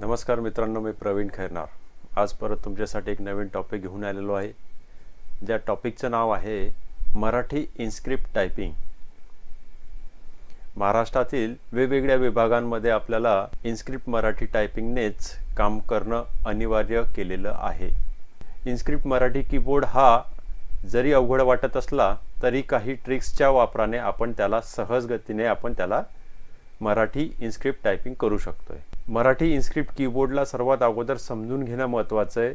नमस्कार मित्रांनो मी प्रवीण खैरनार. आज परत तुमच्यासाठी एक नवीन टॉपिक घेऊन आलेलो आहे. ज्या टॉपिकचं नाव आहे मराठी इन्स्क्रिप्ट टायपिंग महाराष्ट्रातील वेगवेगळ्या विभागांमध्ये आपल्याला इन्स्क्रिप्ट मराठी टायपिंगनेच काम करणं अनिवार्य केलेलं आहे. इन्स्क्रिप्ट मराठी कीबोर्ड हा जरी अवघड वाटत असला तरी काही ट्रिक्सच्या वापराने आपण त्याला सहज गतीने आपण त्याला मराठी इन्स्क्रिप्ट टायपिंग करू शकतो आहे मराठी इन्स्क्रिप्ट कीबोर्डला सर्वात अगोदर समजून घेणं महत्त्वाचं आहे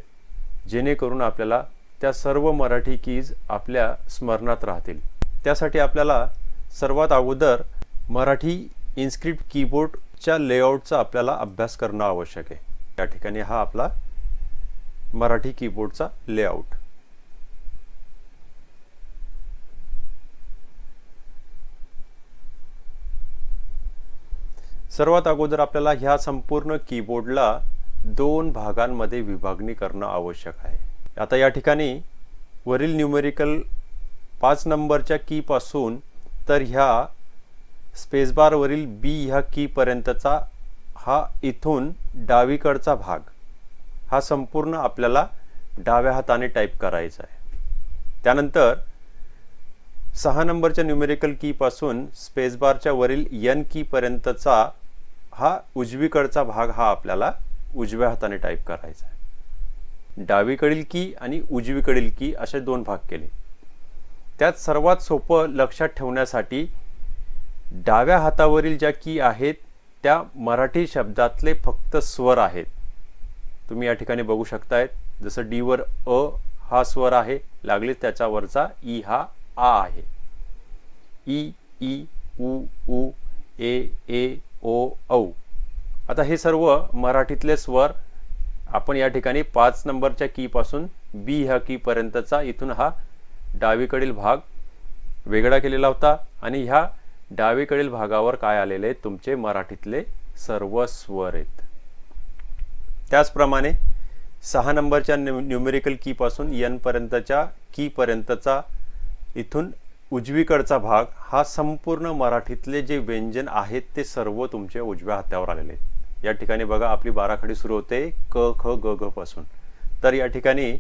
जेणेकरून आपल्याला त्या सर्व मराठी कीज आपल्या स्मरणात राहतील. त्यासाठी आपल्याला सर्वात अगोदर मराठी इन्स्क्रिप्ट कीबोर्डच्या लेआउटचा आपल्याला अभ्यास करणं आवश्यक आहे. त्या ठिकाणी हा आपला मराठी कीबोर्डचा लेआउट सर्वात अगोदर आपल्याला ह्या संपूर्ण कीबोर्डला दोन भागांमध्ये विभागणी करणं आवश्यक आहे. आता या ठिकाणी वरील न्यूमेरिकल पाच नंबरच्या कीपासून तर ह्या स्पेसबारवरील बी ह्या कीपर्यंतचा हा इथून डावीकडचा भाग हा संपूर्ण आपल्याला डाव्या हाताने टाईप करायचा आहे. त्यानंतर सहा नंबरच्या न्यूमेरिकल कीपासून स्पेसबारच्या वरील यन कीपर्यंतचा हा उजवीकडचा भाग हा आपल्याला उजव्या हाताने टाईप करायचा आहे. डावीकडील की आणि उजवीकडील की असे दोन भाग केले. त्यात सर्वात सोपं लक्षात ठेवण्यासाठी डाव्या हातावरील ज्या की आहेत त्या मराठी शब्दातले फक्त स्वर आहेत. तुम्ही या ठिकाणी बघू शकतायत जसं डीवर अ हा स्वर आहे लागलीच त्याच्यावरचा ई हा आ आहे. ई ई उ उ ए ए ओ औ. आता हे सर्व मराठीतले स्वर आपण या ठिकाणी पाच नंबरच्या कीपासून बी ह्या कीपर्यंतचा इथून हा डावीकडील भाग वेगळा केलेला होता आणि ह्या डावीकडील भागावर काय आलेले तुमचे मराठीतले सर्व स्वर आहेत. त्याचप्रमाणे सहा नंबरच्या न्यू न्युमेरिकल कीपासून यनपर्यंतच्या कीपर्यंतचा इथून उजवीकडचा भाग हा संपूर्ण मराठीतले जे व्यंजन आहेत ते सर्व तुमच्या उजव्या हातावर आलेले आहेत. या ठिकाणी बघा आपली बाराखडी सुरू होते क ख ग घ पासून. तर या ठिकाणी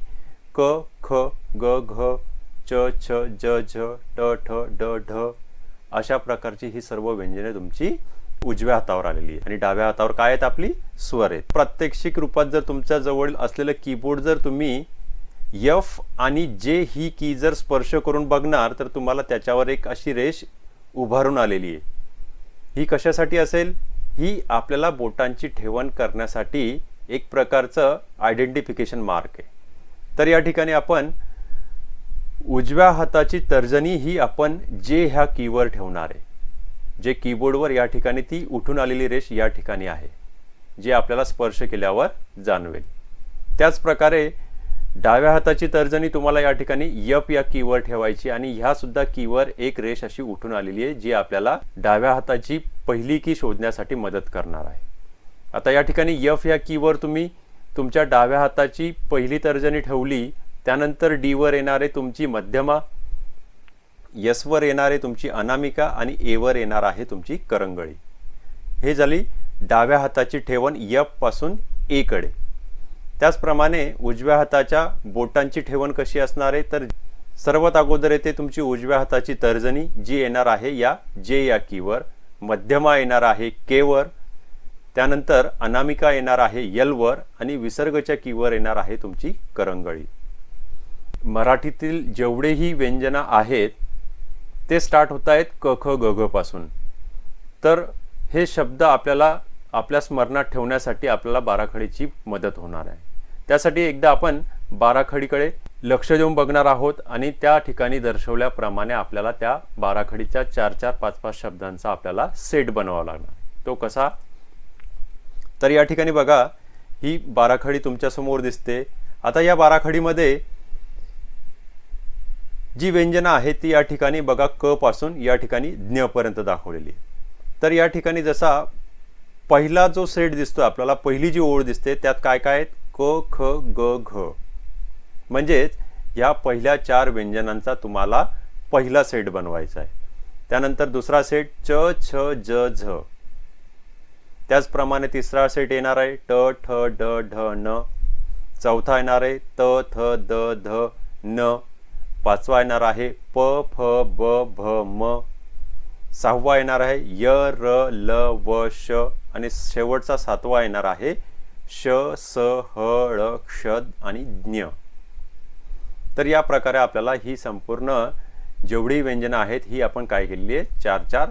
क ख ग घ च छ ज झ ट ठ ड ढ अशा प्रकारची ही सर्व व्यंजने तुमची उजव्या हातावर आलेली आहे आणि डाव्या हातावर काय आहेत आपली? स्वर आहेत. प्रात्यक्षिक रूपात जर तुमच्या जवळ असलेलं कीबोर्ड जर तुम्ही यफ आणि जे ही की जर स्पर्श करून बघणार तर तुम्हाला त्याच्यावर एक अशी रेष उभारून आलेली आहे. ही कशासाठी असेल? ही आपल्याला बोटांची ठेवण करण्यासाठी एक प्रकारचं आयडेंटिफिकेशन मार्क आहे. तर या ठिकाणी आपण उजव्या हाताची तर्जनी ही आपण जे ह्या कीवर ठेवणार आहे. जे कीबोर्डवर या ठिकाणी ती उठून आलेली रेष या ठिकाणी आहे जे आपल्याला स्पर्श केल्यावर जाणवेल. त्याच प्रकारे डाव्या हाताची तर्जनी तुम्हाला या ठिकाणी यप या कीवर ठेवायची आणि ह्या सुद्धा कीवर एक रेष अशी उठून आलेली आहे जी आपल्याला डाव्या हाताची पहिली की शोधण्यासाठी मदत करणार आहे. आता या ठिकाणी यफ या कीवर तुम्ही तुमच्या डाव्या हाताची पहिली तर्जनी ठेवली त्यानंतर डीवर येणारे तुमची मध्यमा यसवर येणारे तुमची अनामिका आणि एवर येणार आहे तुमची करंगळी. हे झाली डाव्या हाताची ठेवण यफपासून एकडे त्याचप्रमाणे उजव्या हाताच्या बोटांची ठेवण कशी असणार आहे? तर सर्वात अगोदर येते तुमची उजव्या हाताची तर्जनी जी येणार आहे या जे या कीवर मध्यमा येणार आहे केवर त्यानंतर अनामिका येणार आहे यलवर आणि विसर्गच्या कीवर येणार आहे तुमची करंगळी. मराठीतील जेवढेही व्यंजना आहेत ते स्टार्ट होत आहेत क ख ग घ पासून. तर हे शब्द आपल्याला आपल्या स्मरणात ठेवण्यासाठी आपल्याला बाराखडीची मदत होणार आहे. त्यासाठी एकदा आपण बाराखडीकडे लक्ष देऊन बघणार आहोत आणि त्या ठिकाणी दर्शवल्याप्रमाणे आपल्याला त्या बाराखडीच्या चार चार पाच पाच शब्दांचा आपल्याला सेट बनवावा लागणार. तो कसा? तर या ठिकाणी बघा ही बाराखडी तुमच्यासमोर दिसते. आता या बाराखडीमध्ये जी व्यंजनं आहेत ती या ठिकाणी बघा क पासून या ठिकाणी ज्ञपर्यंत दाखवलेली तर या ठिकाणी जसा पहिला जो सेट दिसतो आपल्याला पहिली जी ओळ दिसते त्यात काय काय आहेत? क ख ग घ. म्हणजेच या पहिल्या चार व्यंजनांचा तुम्हाला पहिला सेट बनवायचा आहे. त्यानंतर दुसरा सेट च छ ज झ. त्याचप्रमाणे तिसरा सेट येणार आहे ट ठ ड ढ न. चौथा येणार आहे त थ द ध न. पाचवा येणार आहे प फ ब भ म. सहावा येणार आहे य र ल व श. आणि शेवटचा सातवा येणार आहे श स ह ळ क्षद आणि ज्ञ. तर या प्रकारे आपल्याला ही संपूर्ण जेवढी व्यंजनं आहेत ही आपण काय केलेली आहे? चार चार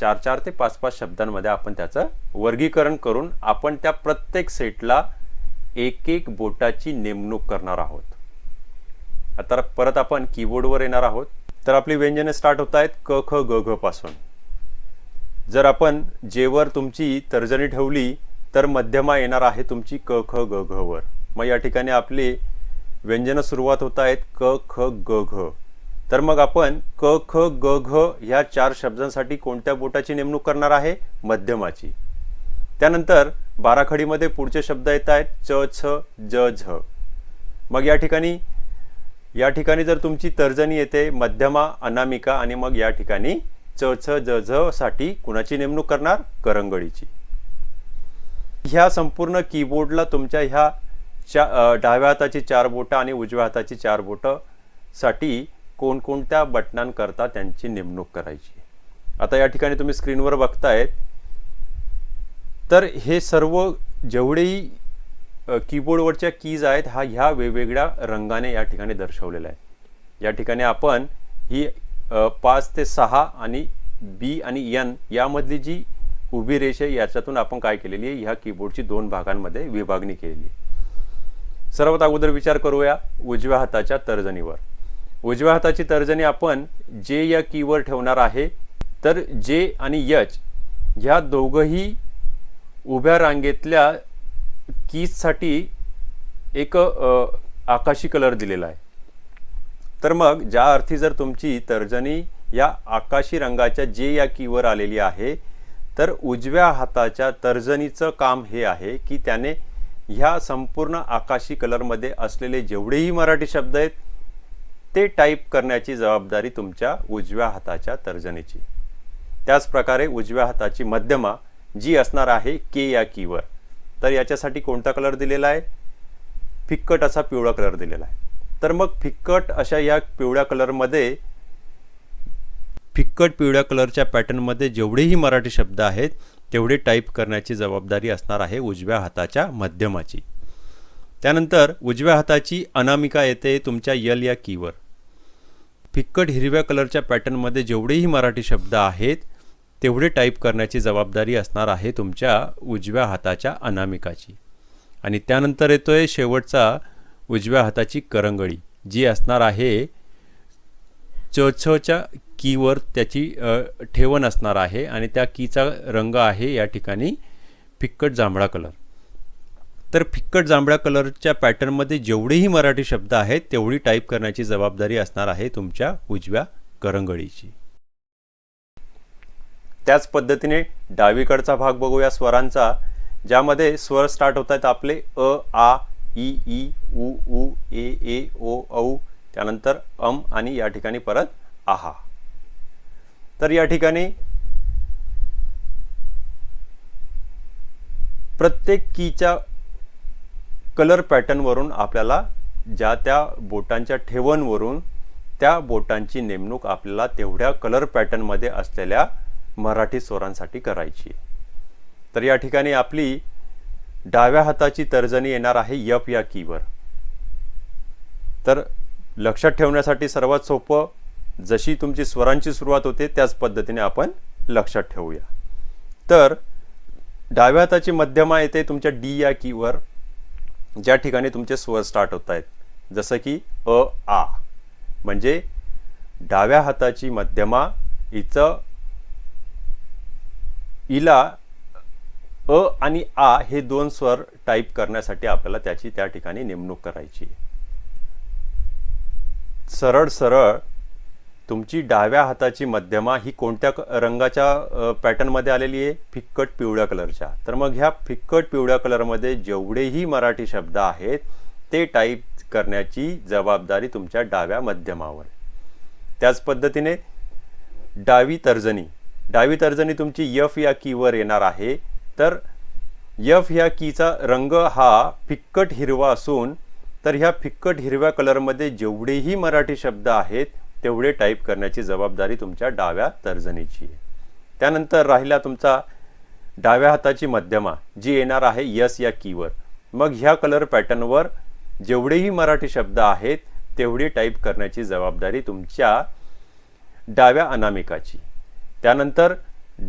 चार चार ते पाच पाच शब्दांमध्ये आपण त्याचं वर्गीकरण करून आपण त्या प्रत्येक सेटला एक एक बोटाची नेमणूक करणार आहोत. आता परत आपण कीबोर्डवर येणार आहोत. तर आपली व्यंजनं स्टार्ट होत आहेत क ख ग घ पासून. जर आपण जेवर तुमची तर्जनी ठेवली तर मध्यमा येणार आहे तुमची क ख ग घ वर. मग या ठिकाणी आपली व्यंजनं सुरुवात होत आहेत क ख ग घ. तर मग आपण क ख ग घ ह्या चार शब्दांसाठी कोणत्या बोटाची नेमणूक करणार आहे? मध्यमाची. त्यानंतर बाराखडीमध्ये पुढचे शब्द येत आहेत च छ ज झ. मग या ठिकाणी या ठिकाणी जर तुमची तर्जनी येते मध्यमा अनामिका आणि मग या ठिकाणी च छ ज झ साठी कुणाची नेमणूक करणार? करंगळीची. ह्या संपूर्ण कीबोर्डला तुमच्या ह्या चा डाव्या हाताची चार बोटं आणि उजव्या हाताची चार बोटं साठी कोणकोणत्या बटनांकरता त्यांची नेमणूक करायची आता या ठिकाणी तुम्ही स्क्रीनवर बघतायत. तर हे सर्व जेवढेही कीबोर्डवरच्या कीज आहेत हा ह्या वेगवेगळ्या रंगाने या ठिकाणी दर्शवलेला आहे. या ठिकाणी आपण ही पाच ते सहा आणि बी आणि यन यामधली जी उभी रेषा याच्यातून आपण काय केलेली आहे? ह्या कीबोर्डची दोन भागांमध्ये विभागणी केलेली आहे. सर्वात अगोदर विचार करूया उजव्या हाताच्या तर्जनीवर. उजव्या हाताची तर्जनी आपण जे या कीवर ठेवणार आहे तर जे आणि यच ह्या दोघंही उभ्या रांगेतल्या कीजसाठी एक आकाशी कलर दिलेला आहे. तर मग ज्या अर्थी जर तुमची तर्जनी या आकाशी रंगाच्या जे या कीवर आलेली आहे तर उजव्या हाताच्या तर्जनीचं काम हे आहे की त्याने ह्या संपूर्ण आकाशी कलरमध्ये असलेले जेवढेही मराठी शब्द आहेत ते टाईप करण्याची जबाबदारी तुमच्या उजव्या हाताच्या तर्जनीची. त्याचप्रकारे उजव्या हाताची मध्यमा जी असणार आहे के या कीवर. तर याच्यासाठी कोणता कलर दिलेला आहे? फिक्कट असा पिवळा कलर दिलेला आहे. तर मग फिक्कट अशा या पिवळ्या कलरमध्ये फिक्कट पिवळ्या कलरच्या पॅटर्नमध्ये जेवढेही मराठी शब्द आहेत तेवढे टाईप करण्याची जबाबदारी असणार आहे उजव्या हाताच्या मध्यमाची. त्यानंतर उजव्या हाताची अनामिका येते तुमच्या यल या कीवर. फिक्कट हिरव्या कलरच्या पॅटर्नमध्ये जेवढेही मराठी शब्द आहेत तेवढे टाईप करण्याची जबाबदारी असणार आहे तुमच्या उजव्या हाताच्या अनामिकाची. आणि त्यानंतर येतो आहे शेवटचा उजव्या हाताची करंगळी जी असणार आहे चछच्या कीवर त्याची ठेवण असणार आहे आणि त्या कीचा रंग आहे या ठिकाणी फिक्कट जांभळा कलर. तर फिक्कट जांभळ्या कलरच्या पॅटर्नमध्ये जेवढेही मराठी शब्द आहेत तेवढी टाईप करण्याची जबाबदारी असणार आहे तुमच्या उजव्या करंगळीची. त्याच पद्धतीने डावीकडचा भाग बघूया स्वरांचा ज्यामध्ये स्वर स्टार्ट होत आहेत आपले अ आ ई ई उ उ ए ए ओ औ त्यानंतर अम आणि या ठिकाणी परत आहा. तर या ठिकाणी प्रत्येक कीच्या कलर पॅटर्नवरून आपल्याला ज्या त्या बोटांच्या ठेवणवरून त्या बोटांची नेमणूक आपल्याला तेवढ्या कलर पॅटर्नमध्ये असलेल्या मराठी स्वरांसाठी करायची. तर या ठिकाणी आपली डाव्या हाताची तर्जनी येणार आहे यप या कीवर तर लक्षात ठेवण्यासाठी सर्वात सोपं जशी तुमची स्वरांची सुरुवात होते त्याच पद्धतीने आपण लक्षात ठेवूया. तर डाव्या हाताची मध्यमा येते तुमच्या डी या कीवर ज्या ठिकाणी तुमचे स्वर स्टार्ट होत आहेत. जसं की अ आ. म्हणजे डाव्या हाताची मध्यमा हिचं इला अ आणि आ हे दोन स्वर टाईप करण्यासाठी आपल्याला त्याची त्या ठिकाणी नेमणूक करायची सरळ सरळ तुमची डाव्या हाताची मध्यमा ही कोणत्या क- रंगाच्या पॅटर्नमध्ये आलेली आहे? फिक्कट पिवळ्या कलरच्या. तर मग ह्या फिक्कट पिवळ्या कलरमध्ये जेवढेही मराठी शब्द आहेत ते टाईप करण्याची जबाबदारी तुमच्या डाव्या मध्यमावर त्याच पद्धतीने डावी तर्जनी डावी तर्जनी तुमची यफ या कीवर येणार आहे. तर यफ ह्या कीचा रंग हा फिक्कट हिरवा असून तर ह्या फिक्कट हिरव्या कलरमध्ये जेवढेही मराठी शब्द आहेत तेवढे टाईप करण्याची जबाबदारी तुमच्या डाव्या तर्जनीची आहे. त्यानंतर राहिला तुमचा डाव्या हाताची मध्यमा जी येणार आहे यस या कीवर मग ह्या कलर पॅटर्नवर जेवढेही मराठी शब्द आहेत तेवढी टाईप करण्याची जबाबदारी तुमच्या डाव्या अनामिकाची. त्यानंतर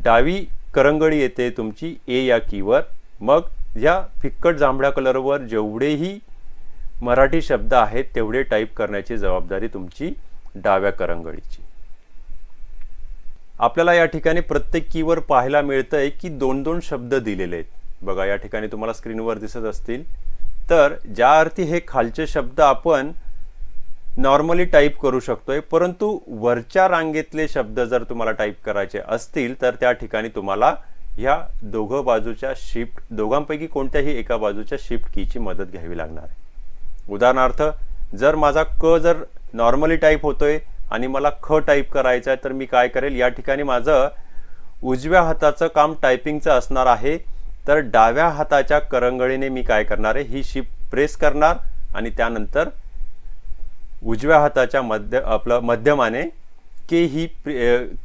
डावी करंगळी येते तुमची ए या कीवर मग ह्या फिक्कट जांभळ्या कलरवर जेवढेही मराठी शब्द आहेत तेवढे टाईप करण्याची जबाबदारी तुमची डाव्या करंगळीची. आपल्याला या ठिकाणी प्रत्येक कीवर पाहायला मिळतंय की दोन दोन शब्द दिलेले आहेत. बघा या ठिकाणी तुम्हाला स्क्रीनवर दिसत असतील. तर ज्या अर्थी हे खालचे शब्द आपण नॉर्मली टाईप करू शकतोय परंतु वरच्या रांगेतले शब्द जर तुम्हाला टाईप करायचे असतील तर त्या ठिकाणी तुम्हाला ह्या दोघं बाजूच्या शिफ्ट दोघांपैकी कोणत्याही एका बाजूच्या शिफ्ट कीची मदत घ्यावी लागणार आहे. उदाहरणार्थ जर माझा क जर नॉर्मली टाईप होतोय आणि मला ख टाईप करायचं आहे तर मी काय करेल या ठिकाणी माझं उजव्या हाताचं काम टायपिंगचं असणार आहे. तर डाव्या हाताच्या करंगळीने मी काय करणार आहे ही शिप प्रेस करणार आणि त्यानंतर उजव्या हाताच्या मध्य आपलं मध्यमाने के ही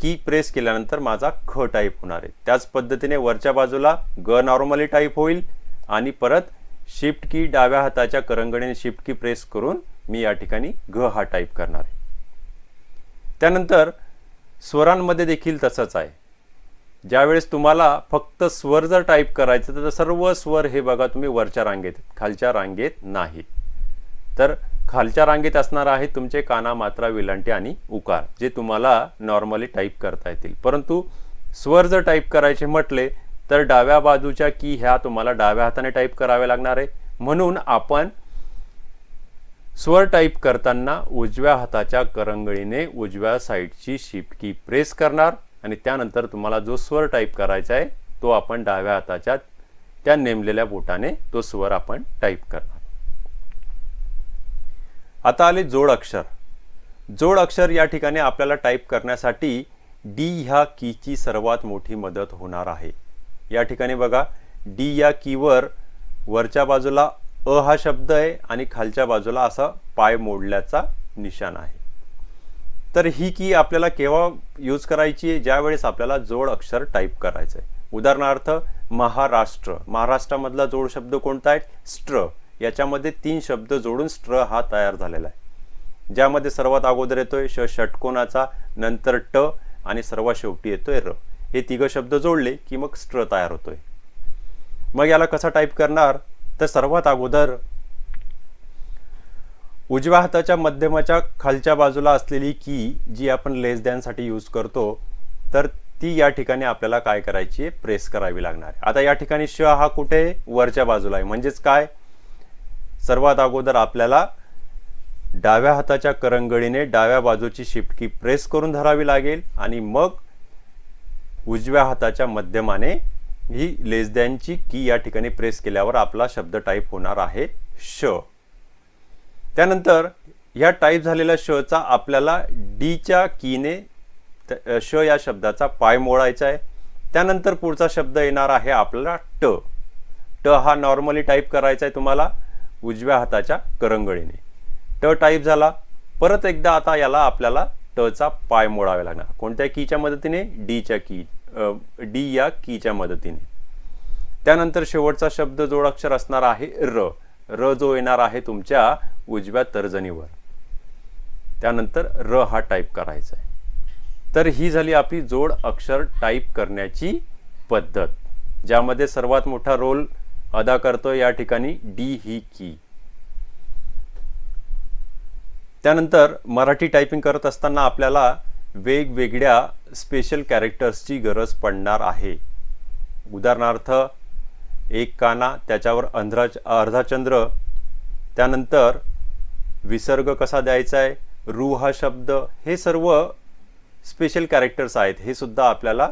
की प्रेस केल्यानंतर माझा ख टाईप होणार आहे. त्याच पद्धतीने वरच्या बाजूला ग नॉर्मली टाईप होईल आणि परत शिफ्ट की डाव्या हाताच्या करंगणीने शिफ्ट की प्रेस करून मी या ठिकाणी घ हा टाईप करणार आहे. त्यानंतर स्वरांमध्ये देखील तसंच आहे. ज्यावेळेस तुम्हाला फक्त स्वर जर टाईप करायचं तर सर्व स्वर हे बघा तुम्ही वरच्या रांगेत खालच्या रांगेत नाही. तर खालच्या रांगेत असणार आहे तुमचे काना मात्रा विलांटे आणि उकार जे तुम्हाला नॉर्मली टाईप करता येतील. परंतु स्वर जर टाईप करायचे म्हटले तर डाव्या बाजूच्या की ह्या तुम्हाला डाव्या हाताने टाईप कराव्या लागणार आहे. म्हणून आपण स्वर टाईप करताना उजव्या हाताच्या करंगळीने उजव्या साईडची शिपकी प्रेस करणार आणि त्यानंतर तुम्हाला जो स्वर टाईप करायचा आहे तो आपण डाव्या हाताच्या त्या नेमलेल्या बोटाने तो स्वर आपण टाईप करणार. आता आले जोड अक्षर. जोड अक्षर या ठिकाणी आपल्याला टाईप करण्यासाठी डी ह्या कीची सर्वात मोठी मदत होणार आहे. या ठिकाणी बघा डी या कीवर वरच्या बाजूला अ हा शब्द आहे आणि खालच्या बाजूला असा पाय मोडल्याचा निशाण आहे. तर ही की आपल्याला केव्हा यूज करायची आहे? ज्या वेळेस आपल्याला जोड अक्षर टाईप करायचं आहे उदाहरणार्थ महाराष्ट्र. महाराष्ट्रामधला जोड शब्द कोणता आहे? स्ट्र. याच्यामध्ये तीन शब्द जोडून स्ट्र हा तयार झालेला आहे. ज्यामध्ये सर्वात अगोदर येतोय श षटकोनाचा नंतर ट आणि सर्वात शेवटी येतोय र. हे तिघ शब्द जोडले की मग स्ट्र तयार होतोय. मग याला कसा टाईप करणार? तर सर्वात अगोदर उजव्या हाताच्या मध्यमाच्या खालच्या बाजूला असलेली की जी आपण लेस दॅनसाठी यूज करतो तर ती या ठिकाणी आपल्याला काय करायची आहे? प्रेस करावी लागणार आहे. आता या ठिकाणी श हा कुठे? वरच्या बाजूला आहे. म्हणजेच काय? सर्वात अगोदर आपल्याला डाव्या हाताच्या करंगळीने डाव्या बाजूची शिफ्ट की प्रेस करून धरावी लागेल आणि मग उजव्या हाताच्या मध्यमाने ही लेसदॅनची की या ठिकाणी प्रेस केल्यावर आपला शब्द टाईप होणार आहे श. त्यानंतर ह्या टाईप झालेल्या शचा आपल्याला डीच्या कीने श या शब्दाचा पाय मोडायचा आहे. त्यानंतर पुढचा शब्द येणार आहे आपल्याला ट. ट हा नॉर्मली टाईप करायचा आहे तुम्हाला उजव्या हाताच्या करंगळीने. ट टाईप झाला परत एकदा आता याला आपल्याला टचा पाय मोडावे लागणार. कोणत्या कीच्या मदतीने? डीच्या की डी या कीच्या मदतीने. त्यानंतर शेवटचा शब्द जोडाक्षर असणार आहे र. र जो येणार आहे तुमच्या उजव्या तर्जनीवर. त्यानंतर र हा टाईप करायचा आहे तर ही झाली आपली जोड अक्षर टाईप करण्याची पद्धत ज्यामध्ये सर्वात मोठा रोल अदा करतो या ठिकाणी डी ही की. त्यानंतर मराठी टायपिंग करत असताना आपल्याला वेगवेगळ्या स्पेशल कॅरेक्टर्सची गरज पडणार आहे. उदाहरणार्थ एक काना त्याच्यावर अंधरा अर्धाचंद्र त्यानंतर विसर्ग कसा द्यायचा आहे रू हा शब्द हे सर्व स्पेशल कॅरेक्टर्स आहेत हे सुद्धा आपल्याला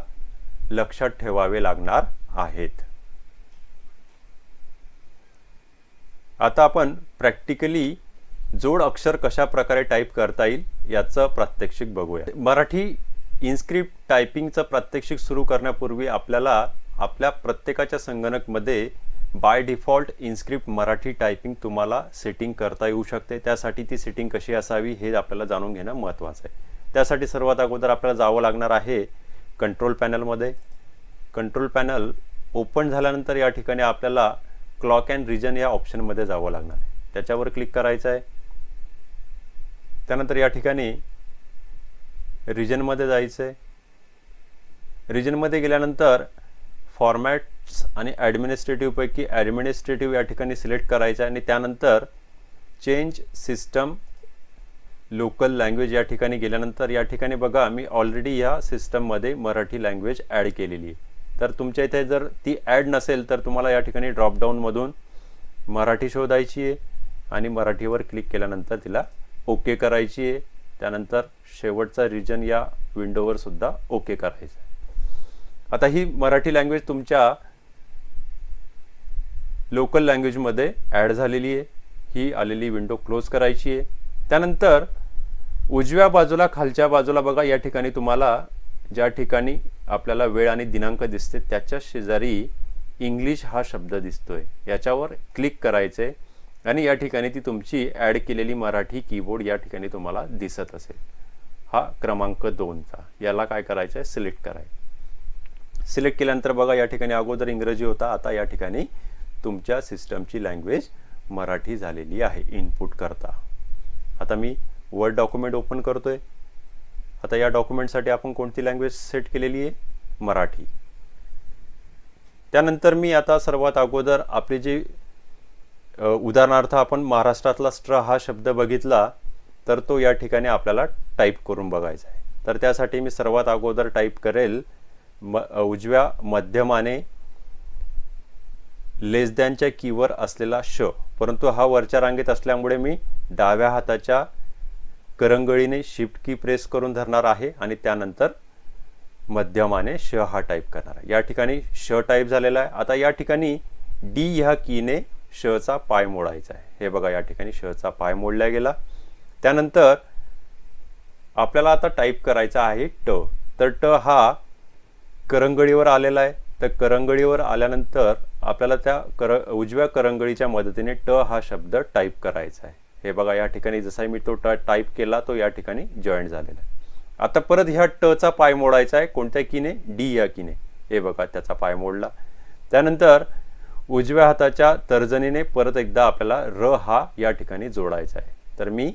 लक्षात ठेवावे लागणार आहेत. आता आपण प्रॅक्टिकली जोड अक्षर कशा प्रकारे टाईप करता येईल याचं प्रात्यक्षिक बघूया. मराठी इन्स्क्रिप्ट टायपिंगचं प्रात्यक्षिक सुरू करण्यापूर्वी आपल्याला आपल्या प्रत्येकाच्या संगणकमध्ये by default InScript Marathi typing तुम्हाला सेटिंग करता येऊ शकते. त्यासाठी ती सेटिंग कशी असावी हे आपल्याला जाणून घेणं महत्त्वाचं आहे. त्यासाठी सर्वात अगोदर आपल्याला जावं लागणार आहे कंट्रोल पॅनलमध्ये कंट्रोल पॅनल ओपन झाल्यानंतर या ठिकाणी आपल्याला क्लॉक अँड रिजन या ऑप्शनमध्ये जावं लागणार आहे. त्याच्यावर क्लिक करायचं आहे. त्यानंतर या ठिकाणी रिजनमध्ये जायचं आहे रिजनमध्ये गेल्यानंतर फॉर्मॅट्स आणि ॲडमिनिस्ट्रेटिव्हपैकी ॲडमिनिस्ट्रेटिव्ह या ठिकाणी सिलेक्ट करायचं आहे आणि त्यानंतर चेंज सिस्टम लोकल लँग्वेज या ठिकाणी गेल्यानंतर या ठिकाणी बघा मी ऑलरेडी या सिस्टममध्ये मराठी लँग्वेज ॲड केलेली आहे. तर तुमच्या इथे जर ती ॲड नसेल तर तुम्हाला या ठिकाणी ड्रॉपडाऊनमधून मराठी शोधायची आहे आणि मराठीवर क्लिक केल्यानंतर तिला ओके करायची आहे. त्यानंतर शेवटचा रिजन या विंडोवर सुद्धा ओके करायचं आहे. आता ही मराठी लँग्वेज तुमच्या लोकल लँग्वेजमध्ये ॲड झालेली आहे. ही आलेली विंडो क्लोज करायची आहे. त्यानंतर उजव्या बाजूला खालच्या बाजूला बघा या ठिकाणी तुम्हाला ज्या ठिकाणी आपल्याला वेळ आणि दिनांक दिसते त्याच्या शेजारी इंग्लिश हा शब्द दिसतोय. याच्यावर क्लिक करायचे आणि या ठिकाणी ती तुमची ॲड केलेली मराठी कीबोर्ड या ठिकाणी तुम्हाला दिसत असेल. हा क्रमांक दोनचा. याला काय करायचं आहे सिलेक्ट करायचं सिलेक्ट केल्यानंतर बघा या ठिकाणी अगोदर इंग्रजी होता आता या ठिकाणी तुमच्या सिस्टमची लँग्वेज मराठी झालेली आहे इनपुट करता. आता मी वर्ड डॉक्युमेंट ओपन करतो आहे आता या डॉक्युमेंटसाठी आपण कोणती लँग्वेज सेट केलेली आहे? मराठी. त्यानंतर मी आता सर्वात अगोदर आपली जी उदाहरणार्थ आपण महाराष्ट्रातला स्ट्र हा शब्द बघितला तर तो या ठिकाणी आपल्याला टाईप करून बघायचा आहे. तर त्यासाठी मी सर्वात अगोदर टाईप करेल म उजव्या मध्यमाने लेस दॅनच्या कीवर असलेला श परंतु हा वरच्या रांगेत असल्यामुळे मी डाव्या हाताच्या करंगळीने शिफ्ट की प्रेस करून धरणार आहे आणि त्यानंतर मध्यमाने श हा टाईप करणार आहे. या ठिकाणी श टाईप झालेला आहे. आता या ठिकाणी डी ह्या कीने शचा पाय मोडायचा आहे. हे बघा या ठिकाणी शचा पाय मोडला गेला. त्यानंतर आपल्याला आता टाईप करायचा आहे ट. तर ट हा करंगळीवर आलेला आहे. तर करंगळीवर आल्यानंतर आपल्याला त्या कर उजव्या करंगळीच्या मदतीने ट हा शब्द टाईप करायचा आहे. हे बघा या ठिकाणी जसा मी तो ट टाईप केला तो या ठिकाणी जॉईन झालेला आहे. आता परत ह्या टचा पाय मोडायचा आहे. कोणत्या कीने? डी या कीने. हे बघा त्याचा पाय मोडला. त्यानंतर उजव्या हाताच्या तर्जनीने परत एकदा आपल्याला र हा या ठिकाणी जोडायचा आहे. तर मी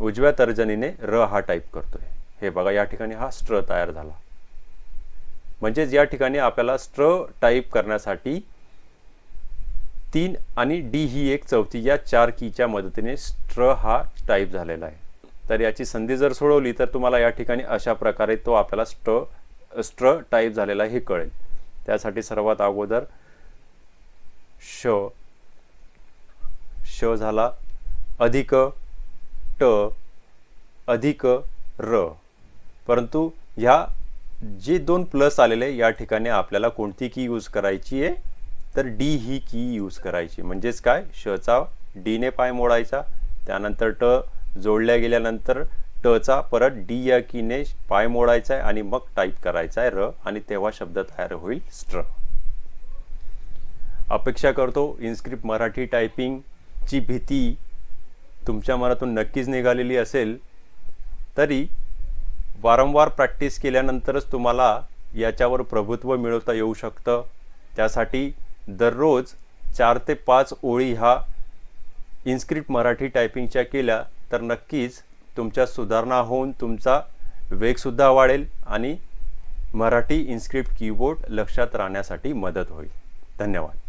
उजव्या तर्जनीने र हा टाईप करतोय. हे बघा या ठिकाणी हा स्ट्र तयार झाला. म्हणजेच या ठिकाणी आपल्याला स्ट्र टाईप करण्यासाठी तीन आणि डी ही एक चौथी या चार कीच्या मदतीने स्ट्र हा टाईप झालेला आहे. तर याची संधी जर सोडवली तर तुम्हाला या ठिकाणी अशा प्रकारे तो आपल्याला स्ट्र स्ट्र टाईप झालेला हे कळेल. त्यासाठी सर्वात अगोदर श. श झाला अधिक ट अधिक र. परंतु ह्या जे दोन प्लस आलेले या ठिकाणी आपल्याला कोणती की यूज करायची आहे तर डी ही की यूज करायची. म्हणजेच काय? शचा डीने पाय मोडायचा. त्यानंतर ट जोडल्या गेल्यानंतर टचा परत डी या कीने पाय मोडायचा आहे आणि मग टाईप करायचा आहे र आणि तेव्हा शब्द तयार होईल स्ट्र. अपेक्षा करतो. इन्स्क्रिप्ट मराठी टायपिंगची भीती तुमच्या मनातून नक्कीच निघालेली असेल तरी वारंवार प्रॅक्टिस केल्यानंतरच तुम्हाला याच्यावर प्रभुत्व मिळवता येऊ शकतं. त्यासाठी दररोज चार ते पाच ओळी ह्या इन्स्क्रिप्ट मराठी टायपिंगच्या केल्या तर नक्कीच तुमच्या सुधारणा होऊन तुमचा वेगसुद्धा वाढेल आणि मराठी इन्स्क्रिप्ट कीबोर्ड लक्षात राहण्यासाठी मदत होईल. धन्यवाद.